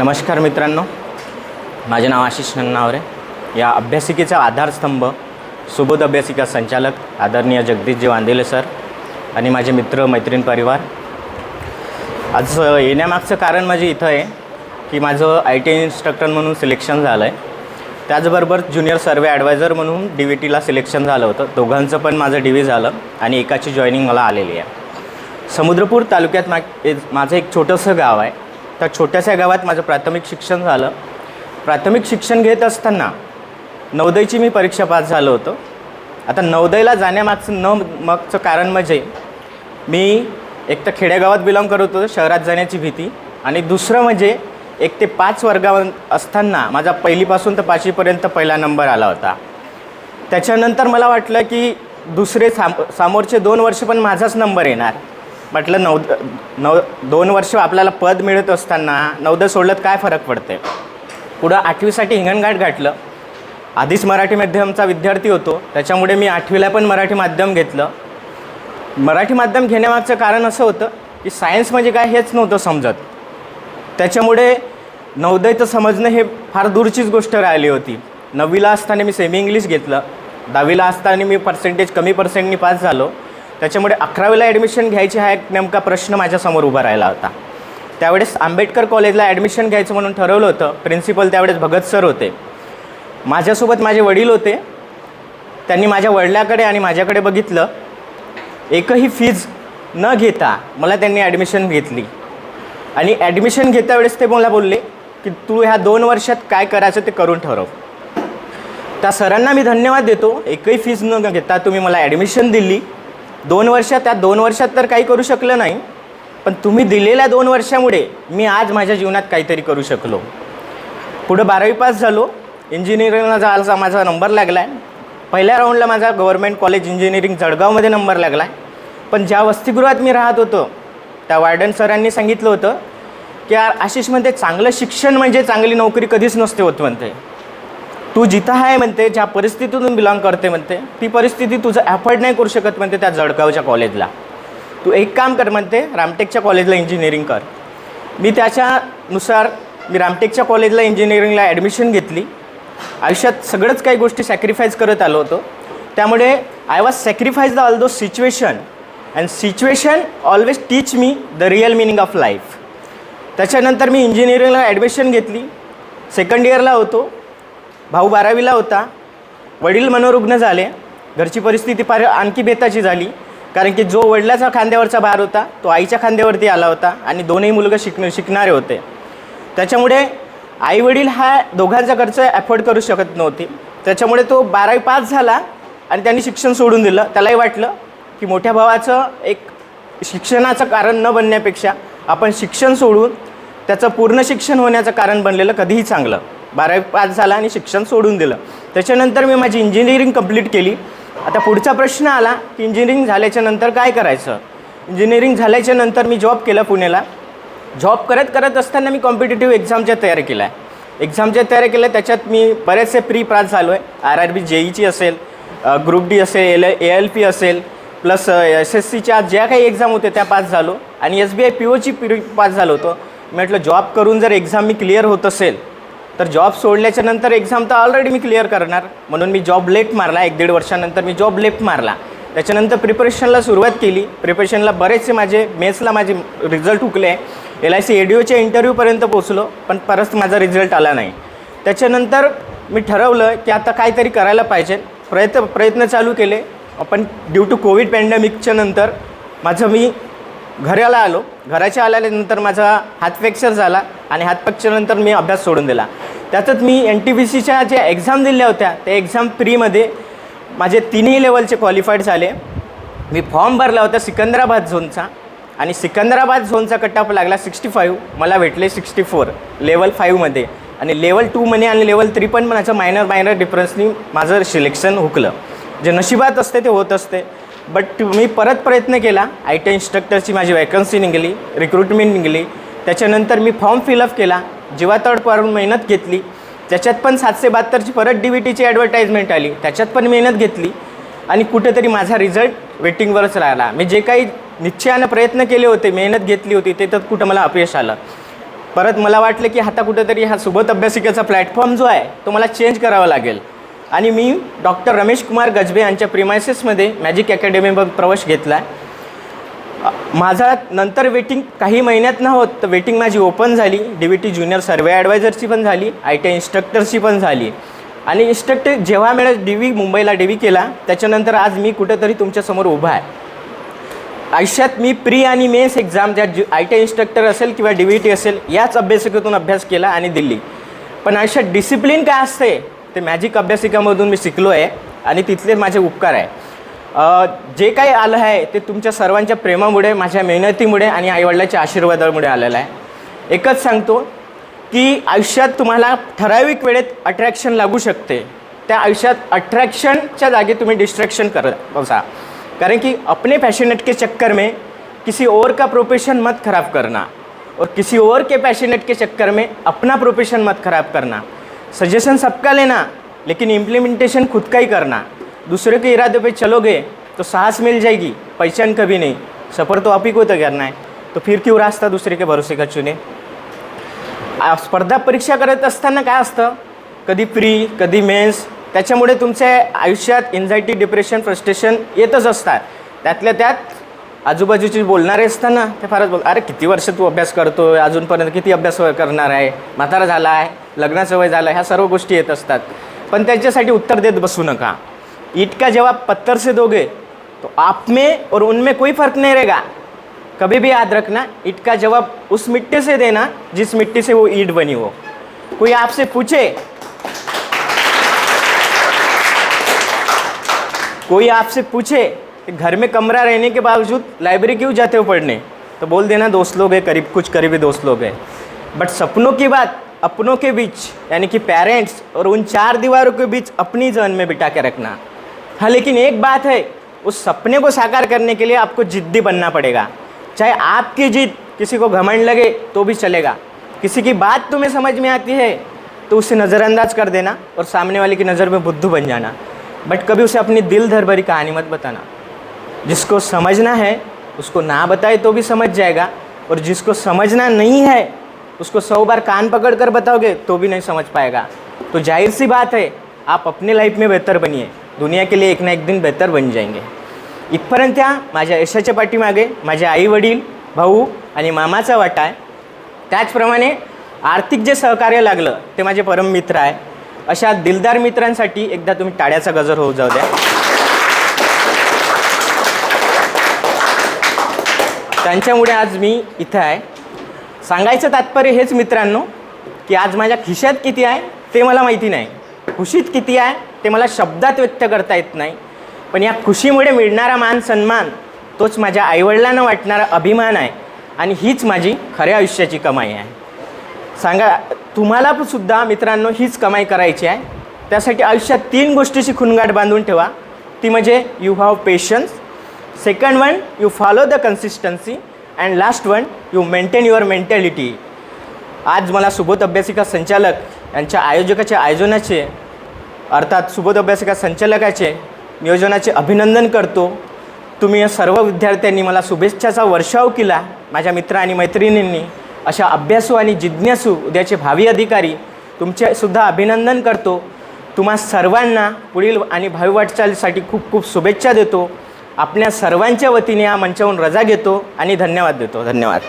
नमस्कार मित्रांनो. माझे नाव आशिष नन्नावरे. या अभ्यासिकेचा आधारस्तंभ सुबोध अभ्यासिका संचालक आदरणीय जगदीशजी वांदेले सर आणि माझे मित्र मैत्रीण परिवार. आज येण्यामागचं कारण माझे इथं आहे की माझं आय टी इन्स्ट्रक्टर म्हणून सिलेक्शन झालं आहे त्याचबरोबर ज्युनियर सर्वे ॲडवायझर म्हणून डी व्ही टीला सिलेक्शन झालं होतं. दोघांचं पण माझं डी व्ही झालं आणि एकाची जॉईनिंग मला आलेली आहे. समुद्रपूर तालुक्यात मा माझं एक छोटंसं गाव आहे. त्या छोट्याशा गावात माझं प्राथमिक शिक्षण झालं. प्राथमिक शिक्षण घेत असताना नवदयची मी परीक्षा पास झालो होतो. आता नवदयला जाण्यामागचं न मगचं कारण म्हणजे मी एक तर खेडेगावात बिलॉंग करत होतो शहरात जाण्याची भीती. आणि दुसरं म्हणजे एक ते पाच वर्गावर असताना माझा पहिलीपासून तर पाचवीपर्यंत पहिला नंबर आला होता. त्याच्यानंतर मला वाटलं की दुसरे साम समोरचे दोन वर्ष पण माझाच नंबर येणार. म्हटलं नऊ नऊ दोन वर्ष आपल्याला पद मिळत असताना नवदं सोडलं काय फरक पडते पुढं आठवीसाठी हिंगणघाट गाठलं. आधीच मराठी माध्यमचा विद्यार्थी होतो. त्याच्यामुळे मी आठवीला पण मराठी माध्यम घेतलं. मराठी माध्यम घेण्यामागचं कारण असं होतं की सायन्स म्हणजे काय हेच नव्हतं समजत. त्याच्यामुळे नवोदयचं समजणं हे फार दूरचीच गोष्ट राहिली होती. नववीला असताना मी सेमी इंग्लिश घेतलं. दहावीला असताना मी पर्सेंटेज कमी पर्सेंटनी पास झालो. त्याच्यामुळे अकरावीला ॲडमिशन घ्यायची हा एक नेमका प्रश्न माझ्यासमोर उभा राहिला होता. त्यावेळेस आंबेडकर कॉलेजला ॲडमिशन घ्यायचं म्हणून ठरवलं होतं. प्रिन्सिपल त्यावेळेस भगत सर होते. माझ्यासोबत माझे वडील होते. त्यांनी माझ्या वडिलाकडे आणि माझ्याकडे बघितलं. एकही फीज न घेता मला त्यांनी ॲडमिशन घेतली. आणि ॲडमिशन घेत्या वेळेस ते मला बोलले की तू ह्या दोन वर्षात काय करायचं ते करून ठरव. त्या सरांना मी धन्यवाद देतो. एकही फीज न घेता तुम्ही मला ॲडमिशन दिली. दोन वर्षात त्या दोन वर्षात तर काही करू शकलं नाही पण तुम्ही दिलेल्या दोन वर्षामुळे मी आज माझ्या जीवनात काहीतरी करू शकलो. पुढं बारावी पास झालो. इंजिनिअरिंगला जायचा माझा नंबर लागला आहे पहिल्या राऊंडला माझा गव्हर्मेंट कॉलेज इंजिनिअरिंग जळगावमध्ये नंबर लागला आहे पण ज्या वसतिगृहात मी राहत होतो त्या वार्डन सरांनी सांगितलं होतं की यार आशिष म्हणते चांगलं शिक्षण म्हणजे चांगली नोकरी कधीच नसते होत म्हणते तू जिथं आहे म्हणते ज्या परिस्थितीतून बिलॉंग करते म्हणते ती परिस्थिती तुझं ॲफर्ड नाही करू शकत म्हणते त्या जळगावच्या कॉलेजला. तू एक काम कर म्हणते रामटेकच्या कॉलेजला इंजिनिअरिंग कर. मी त्याच्यानुसार मी रामटेकच्या कॉलेजला इंजिनिअरिंगला ॲडमिशन घेतली. आयुष्यात सगळंच काही गोष्टी सॅक्रिफाईस करत आलो होतो. त्यामुळे I was sacrifice the all though situation and situation always teach me the real meaning of life त्याच्यानंतर मी इंजिनिअरिंगला ॲडमिशन घेतली. सेकंड इयरला होतो. भाऊ बारावीला होता. वडील मनोरुग्ण झाले. घरची परिस्थिती फार आणखी बेताची झाली. कारण की जो वडिलाचा खांद्यावरचा भार होता तो आईच्या खांद्यावरती आला होता आणि दोन्ही मुलगं शिकण शिकणारे होते. त्याच्यामुळे आईवडील हा दोघांचा खर्च ॲफोर्ड करू शकत नव्हते. त्याच्यामुळे तो बारावी पास झाला आणि त्यांनी शिक्षण सोडून दिलं. त्यालाही वाटलं की मोठ्या भावाचं एक शिक्षणाचं कारण न बनण्यापेक्षा आपण शिक्षण सोडून त्याचं पूर्ण शिक्षण होण्याचं कारण बनलेलं कधीही चांगलं. बारावी पास झाला आणि शिक्षण सोडून दिलं. त्याच्यानंतर मी माझी इंजिनिअरिंग कंप्लीट केली. आता पुढचा प्रश्न आला की इंजिनिअरिंग झाल्याच्यानंतर काय करायचं? इंजिनिअरिंग झाल्याच्यानंतर मी जॉब केला पुण्याला. जॉब करत करत असताना मी कॉम्पिटेटिव्ह एक्झामच्या तयारी केल्या. आहे एक्झामच्या तयारी केल्या त्याच्यात मी बरेचसे प्री पास झालो आहे आर आर बी जेईची असेल ग्रुप डी असेल एल ए एल पी असेल प्लस एस एस सीच्या ज्या काही एक्झाम होत्या त्या पास झालो. आणि एस बी आय पी ओची प्री पास झालो होतो. म्हटलं जॉब करून जर एक्झाम मी क्लिअर होत असेल तर जॉब सोडल्याच्या नंतर एक्झाम तर ऑलरेडी मी क्लिअर करणार. म्हणून मी जॉब लेट मारला. एक दीड वर्षानंतर मी जॉब लेट मारला. त्याच्यानंतर प्रिपरेशनला सुरुवात केली. प्रिपरेशनला बरेचसे माझे मेन्सला माझे रिझल्ट हुकले. एल आय सी एडिओच्या इंटरव्ह्यूपर्यंत पोचलो पण परत माझा रिझल्ट आला नाही. त्याच्यानंतर मी ठरवलं की आता काहीतरी करायला पाहिजे. प्रयत्न प्रयत्न चालू केले. पण ड्यू टू कोविड पॅन्डेमिकच्या नंतर माझं मी घराला आलो. घराच्या आल्यानंतर माझा हात फ्रॅक्चर झाला आणि हात फ्रॅक्चरनंतर मी अभ्यास सोडून दिला. त्यातच मी एन टी बी सीच्या ज्या एक्झाम दिल्या होत्या त्या एक्झाम प्रीमध्ये माझे तिन्ही लेवलचे क्वालिफाईड झाले. मी फॉर्म भरला होता सिकंदराबाद झोनचा आणि सिकंदराबाद झोनचा कट ऑफ लागला सिक्स्टी फाईव्ह मला भेटले सिक्स्टी फोर लेवल फाईव्हमध्ये आणि लेवल टूमध्ये आणि लेवल थ्री पण माझं मायनर मायनर डिफरन्सनी माझं सिलेक्शन हुकलं. जे नशिबात असते ते होत असते. बट मी परत प्रयत्न केला. आय टी इन्स्ट्रक्टरची माझी वॅकन्सी निघाली रिक्रुटमेंट निघाली. त्याच्यानंतर मी फॉर्म फिलअप केला. जीवातड पारून मेहनत घेतली त्याच्यात पण सातशे बहात्तरची परत डी व्ही टीची ॲडव्हर्टाईजमेंट आली त्याच्यात पण मेहनत घेतली आणि कुठेतरी माझा रिझल्ट वेटिंगवरच राहिला. मी जे काही निश्चयानं प्रयत्न केले होते मेहनत घेतली होती ते तर कुठं मला अपयश आलं. परत मला वाटलं की आता कुठेतरी हा सुबोध अभ्यासिकेचा प्लॅटफॉर्म जो आहे तो मला चेंज करावा लागेल. आणि मी डॉक्टर रमेश कुमार गजबे यांच्या प्रिमायसेसमध्ये मॅजिक अकॅडमीमध्ये प्रवेश घेतला. आहे माझा नंतर वेटिंग काही महिन्यात न होत तर वेटिंग माझी ओपन झाली. D V T junior survey ॲडवायझरची पण झाली आय टी आय इन्स्ट्रक्टरची पण झाली. आणि इन्स्ट्रक्टर जेव्हा मिळत डी व्ही मुंबईला डी व्ही केला त्याच्यानंतर आज मी कुठेतरी तुमच्यासमोर उभा आहे. आयुष्यात मी प्री आणि मेन्स एक्झाम ज्या G I T I instructor असेल किंवा डी व्ही टी असेल याच अभ्यासिकेतून अभ्यास केला आणि दिल्ली. पण आयुष्यात डिसिप्लिन काय असते ते मॅजिक अभ्यासिकामधून मी शिकलो आहे आणि तिथले माझे उपकार आहे. जे काही आलं आहे ते तुमच्या सर्वांच्या प्रेमामुळे माझ्या मेहनतीमुळे आणि आईवडिलाच्या आशीर्वादामुळे आलेलं आहे. एकच सांगतो की आयुष्यात तुम्हाला ठराविक वेळेत अट्रॅक्शन लागू शकते. त्या आयुष्यात अट्रॅक्शनच्या जागी तुम्ही डिस्ट्रॅक्शन करत बसा. कारण की अपने पैशनेट के चक्कर में किसी और का प्रोफेशन मत खराब करना. और किसी और के पैशनेट के चक्कर में अपना प्रोफेशन मत खराब करना. सजेशन सबका लेना लेकिन इम्प्लीमेंटेशन खुद का ही करना. दूसरे के इरादे पे चलोगे तो साहस मिल जाएगी पहचान कभी नहीं। सफ़र तो आप ही को तो करना है। तो फिर क्यों रास्ता दूसरे के भरोसे का चुने? स्पर्धा परीक्षा करत असताना काय असतं? कधी प्री कधी मेन्स त्याच्यामुळे तुमच्या आयुष्यात एन्झायटी डिप्रेशन फ्रस्ट्रेशन येतच असतात. त्यातल्या त्यात आजूबाजूचे बोलणारे असताना ते फारच बोल अरे किती वर्ष तू अभ्यास करतो आहे अजूनपर्यंत किती अभ्यास करणार आहे? म्हातारा झाला आहे लग्नाचं वय झालं आहे ह्या सर्व गोष्टी येत असतात. पण त्याच्यासाठी उत्तर देत बसू नका. ईट का जवाब पत्थर से दोगे तो आप में और उनमें कोई फ़र्क नहीं रहेगा। कभी भी याद रखना, ईट का जवाब उस मिट्टी से देना, जिस मिट्टी से वो ईट बनी हो। कोई आपसे पूछे? कोई आपसे पूछे कि घर में कमरा रहने के बावजूद लाइब्रेरी क्यों जाते हो पढ़ने? तो बोल देना, दोस्त लोग हैं, करीब, कुछ करीबी दोस्त लोग हैं। बट सपनों की बात, अपनों के बीच, यानी कि पेरेंट्स और उन चार दीवारों के बीच अपनी जहन में बिठा के रखना। हाँ लेकिन एक बात है, उस सपने को साकार करने के लिए आपको जिद्दी बनना पड़ेगा। चाहे आपकी जिद किसी को घमंड लगे तो भी चलेगा। किसी की बात तुम्हें समझ में आती है तो उसे नज़रअंदाज कर देना और सामने वाले की नज़र में बुद्धू बन जाना। बट कभी उसे अपनी दिल धर भरी कहानी मत बताना। जिसको समझना है, उसको ना बताए तो भी समझ जाएगा, और जिसको समझना नहीं है, उसको सौ बार कान पकड़ कर बताओगे तो भी नहीं समझ पाएगा। तो ज़ाहिर सी बात है, आप अपने लाइफ में बेहतर बनिए। दुनिया के लिए एक ना एक दिन बेहतर बन जाएंगे। इथपर्यंत त्या माझ्या यशाच्या पाठीमागे माझे आई वडील भाऊ आणि मामाचा वाटा आहे. त्याचप्रमाणे आर्थिक जे सहकार्य लागलं ते माझे परम मित्र आहे. अशा दिलदार मित्रांसाठी एकदा तुम्ही टाळ्याचा गजर होऊ जाऊ द्या. त्यांच्यामुळे आज मी इथं आहे. सांगायचं तात्पर्य हेच मित्रांनो की आज माझ्या खिशात किती आहे ते मला माहिती नाही. खुशीत किती आहे ते मला शब्दात व्यक्त करता येत नाही. पण या खुशीमुळे मिळणारा मान सन्मान तोच माझ्या आईवडिलांना वाटणारा अभिमान आहे आणि हीच माझी खऱ्या आयुष्याची कमाई आहे. सांगा तुम्हाला पण सुद्धा मित्रांनो हीच कमाई करायची आहे. त्यासाठी आयुष्यात तीन गोष्टीची खुणगाठ बांधून ठेवा. ती म्हणजे you have patience second one you follow the consistency and last one you maintain your mentality आज मला सुबोध अभ्यासिका संचालक यांच्या आयोजकाच्या आयोजनाचे अर्थात सुबोध अभ्यासिका संचालकाचे नियोजनाचे अभिनंदन करतो. तुम्ही या सर्व विद्यार्थ्यांनी मला शुभेच्छाचा वर्षाव केला. माझ्या मित्र आणि मैत्रिणींनी अशा अभ्यासू आणि जिज्ञासू उद्याचे भावी अधिकारी तुमचेसुद्धा अभिनंदन करतो. तुम्हा सर्वांना पुढील आणि भावी वाटचालीसाठी खूप खूप शुभेच्छा देतो. आपल्या सर्वांच्या वतीने या मंचावरून रजा घेतो आणि धन्यवाद देतो. धन्यवाद.